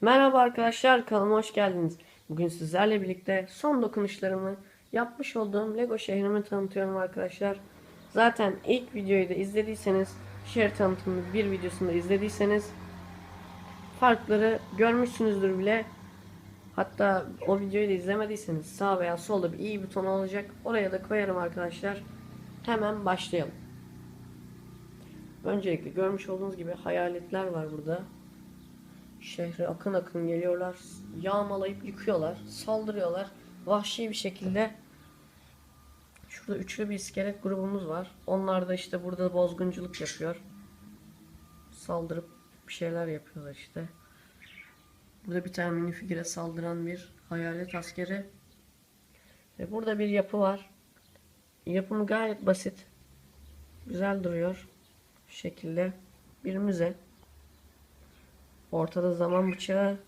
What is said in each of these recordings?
Merhaba arkadaşlar kanalıma hoş geldiniz. Bugün sizlerle birlikte son dokunuşlarımı yapmış olduğum Lego şehrimi tanıtıyorum arkadaşlar. Zaten ilk videoyu da izlediyseniz, şehir tanıtımının bir videosunu da izlediyseniz farkları görmüşsünüzdür bile. Hatta o videoyu da izlemediyseniz sağ veya solda bir i butonu olacak. Oraya da koyarım arkadaşlar. Hemen başlayalım. Öncelikle görmüş olduğunuz gibi hayaletler var burada. Şehre akın akın geliyorlar. Yağmalayıp yıkıyorlar. Saldırıyorlar. Vahşi bir şekilde. Şurada üçlü bir iskelet grubumuz var. Onlar da işte burada bozgunculuk yapıyor. Saldırıp bir şeyler yapıyorlar işte. Burada bir tane minifigüre saldıran bir hayalet askeri. Ve burada bir yapı var. Yapımı gayet basit. Güzel duruyor. Şu şekilde. Bir müze. Ortada zaman bıçağı.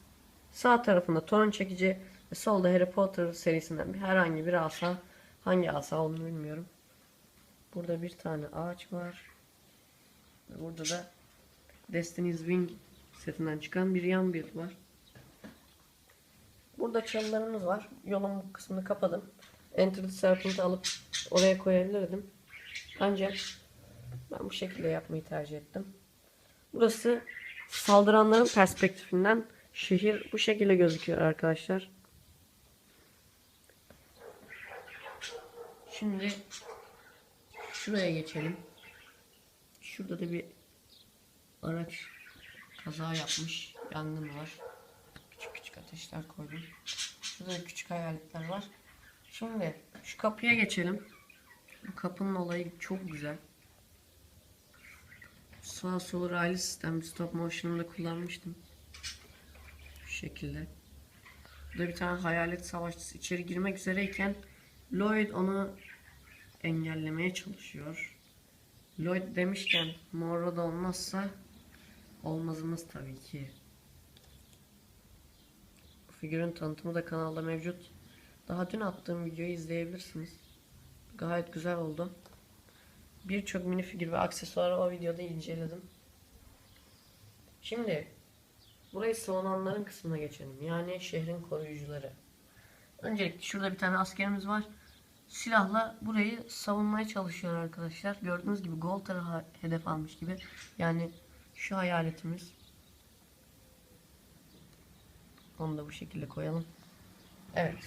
Sağ tarafında torun çekici ve solda Harry Potter serisinden bir herhangi bir asa. Hangi asa olduğunu bilmiyorum. Burada bir tane ağaç var. Ve burada da Destiny's Wing setinden çıkan bir yan build var. Burada çalılarımız var. Yolun bu kısmını kapadım. Enter the Serpent'ı alıp oraya koyabilirdim. Ancak ben bu şekilde yapmayı tercih ettim. Burası saldıranların perspektifinden şehir bu şekilde gözüküyor arkadaşlar. Şimdi şuraya geçelim. Şurada da bir araç kaza yapmış. Yangın var. Küçük küçük ateşler koydum. Şurada da küçük hayaletler var. Şimdi şu kapıya geçelim. Bu kapının olayı çok güzel. Sağ sol raylı sistem stop motion'da kullanmıştım. Şu şekilde. Burada bir tane hayalet savaşçısı içeri girmek üzereyken Lloyd onu engellemeye çalışıyor. Lloyd demişken Morro da olmazsa olmazımız tabii ki. Bu figürün tanıtımı da kanalda mevcut. Daha dün attığım videoyu izleyebilirsiniz. Gayet güzel oldu. Birçok minifigür ve aksesuarı o videoda inceledim. Şimdi burayı savunanların kısmına geçelim. Yani şehrin koruyucuları. Öncelikle şurada bir tane askerimiz var. Silahla burayı savunmaya çalışıyor arkadaşlar. Gördüğünüz gibi Goltar'ı ha- hedef almış gibi. Yani şu hayaletimiz. Onu da bu şekilde koyalım. Evet.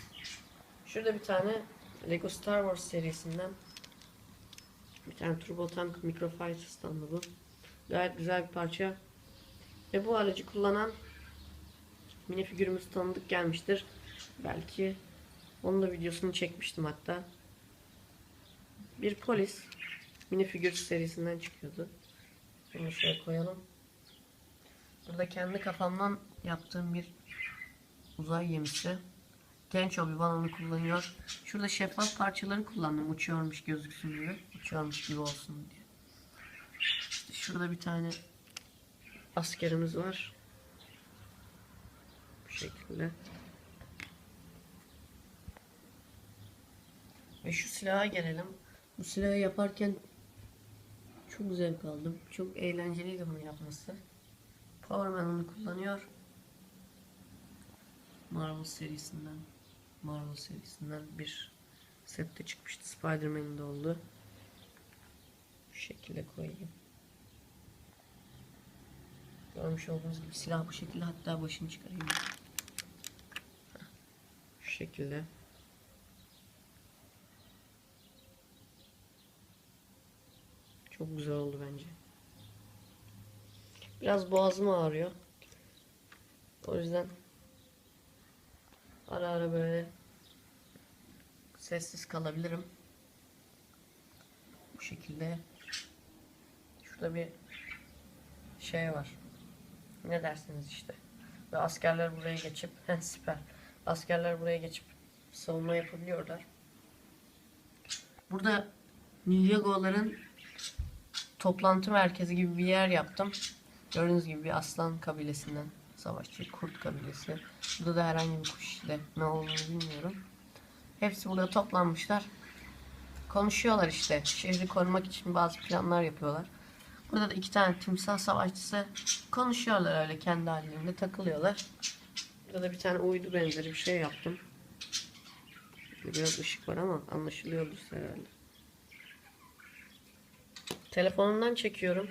Şurada bir tane Lego Star Wars serisinden bir tane Turbo Tank Microfighter standı bu. Gayet güzel bir parça. Ve bu aracı kullanan minifigürümüz tanıdık gelmiştir. Belki onun da videosunu çekmiştim hatta. Bir polis minifigür serisinden çıkıyordu. Bunu şöyle koyalım. Burada kendi kafamdan yaptığım bir uzay gemisi. Genç Obi-Wan onu kullanıyor. Şurada şeffaf parçaları kullandım. Uçuyormuş gözüksün diye. Uçuyormuş gibi olsun diye. İşte şurada bir tane askerimiz var. Bu şekilde. Ve şu silaha gelelim. Bu silahı yaparken çok zevk aldım. Çok eğlenceliydi bunu yapması. Powerman onu kullanıyor. Marvel serisinden Marvel serisinden bir sette çıkmıştı. Spider-Man'in de oldu. Bu şekilde koyayım. Görmüş olduğunuz gibi silah bu şekilde hatta başını çıkarayım. Şu şekilde. Çok güzel oldu bence. Biraz boğazım ağrıyor. O yüzden ara ara böyle sessiz kalabilirim. Bu şekilde şurada bir şey var. Ne dersiniz işte. Ve askerler buraya geçip süper. Askerler buraya geçip savunma yapabiliyorlar. Burada Ninjago'ların toplantı merkezi gibi bir yer yaptım. Gördüğünüz gibi bir aslan kabilesinden savaşçı, kurt kabilesi. Burada da herhangi bir kuş işte ne olduğunu bilmiyorum. Hepsi burada toplanmışlar. Konuşuyorlar işte. Şehri korumak için bazı planlar yapıyorlar. Burada da iki tane timsah savaşçısı konuşuyorlar öyle kendi hallerinde takılıyorlar. Burada da bir tane uydu benzeri bir şey yaptım. Biraz ışık var ama anlaşılıyordur herhalde. Telefonumdan çekiyorum.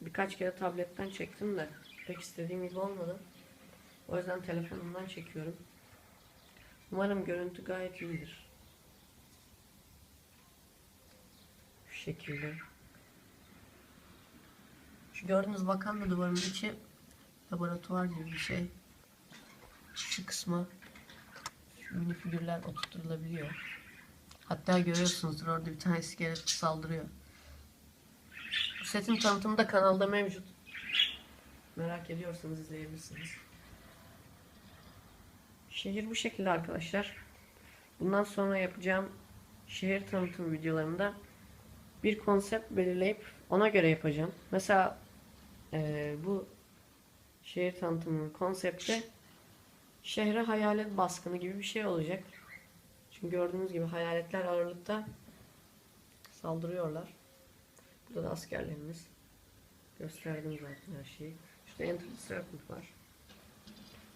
Birkaç kere tabletten çektim de pek istediğim gibi olmadı. O yüzden telefonumdan çekiyorum. Umarım görüntü gayet iyidir. Şu şekilde. Şu gördüğünüz bakan duvarın içi laboratuvar gibi bir şey. Şu kısmı şu mini figürler oturtulabiliyor. Hatta görüyorsunuzdur orada bir tane iskelet saldırıyor. Bu setin tanıtımı da kanalda mevcut. Merak ediyorsanız izleyebilirsiniz. Şehir bu şekilde arkadaşlar. Bundan sonra yapacağım şehir tanıtım videolarında bir konsept belirleyip ona göre yapacağım. Mesela eee, bu şehir tanıtımının konsepti şehre hayalet baskını gibi bir şey olacak. Çünkü gördüğünüz gibi hayaletler ağırlıkta saldırıyorlar. Burada da askerlerimiz. Gösterdim zaten her şeyi. Şurada Enter the Serpent var.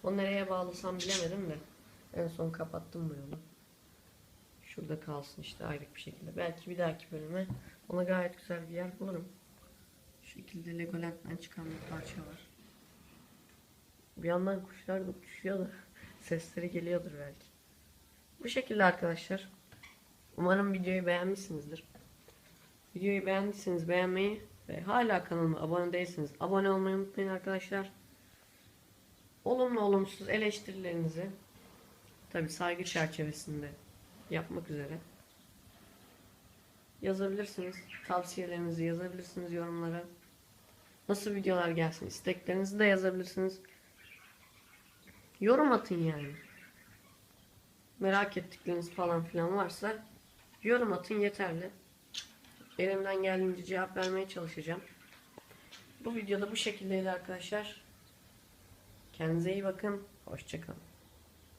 O nereye bağlasam bilemedim de en son kapattım bu yolu. Şurada kalsın işte ayrı bir şekilde. Belki bir dahaki bölüme ona gayet güzel bir yer bulurum. Şu şekilde Legoland'den çıkan bir parça var. Bir yandan kuşlar da uçuşuyor da sesleri geliyordur belki. Bu şekilde arkadaşlar. Umarım videoyu beğenmişsinizdir. Videoyu beğendiyseniz beğenmeyi ve hala kanalıma abone değilseniz abone olmayı unutmayın arkadaşlar. Olumlu olumsuz eleştirilerinizi tabi saygı çerçevesinde yapmak üzere yazabilirsiniz. Tavsiyelerinizi yazabilirsiniz yorumlara. Nasıl videolar gelsin isteklerinizi de yazabilirsiniz. Yorum atın yani. Merak ettikleriniz falan filan varsa yorum atın yeterli. Elimden geldiğince cevap vermeye çalışacağım. Bu videoda bu şekildeydi arkadaşlar. Kendinize iyi bakın. Hoşçakalın.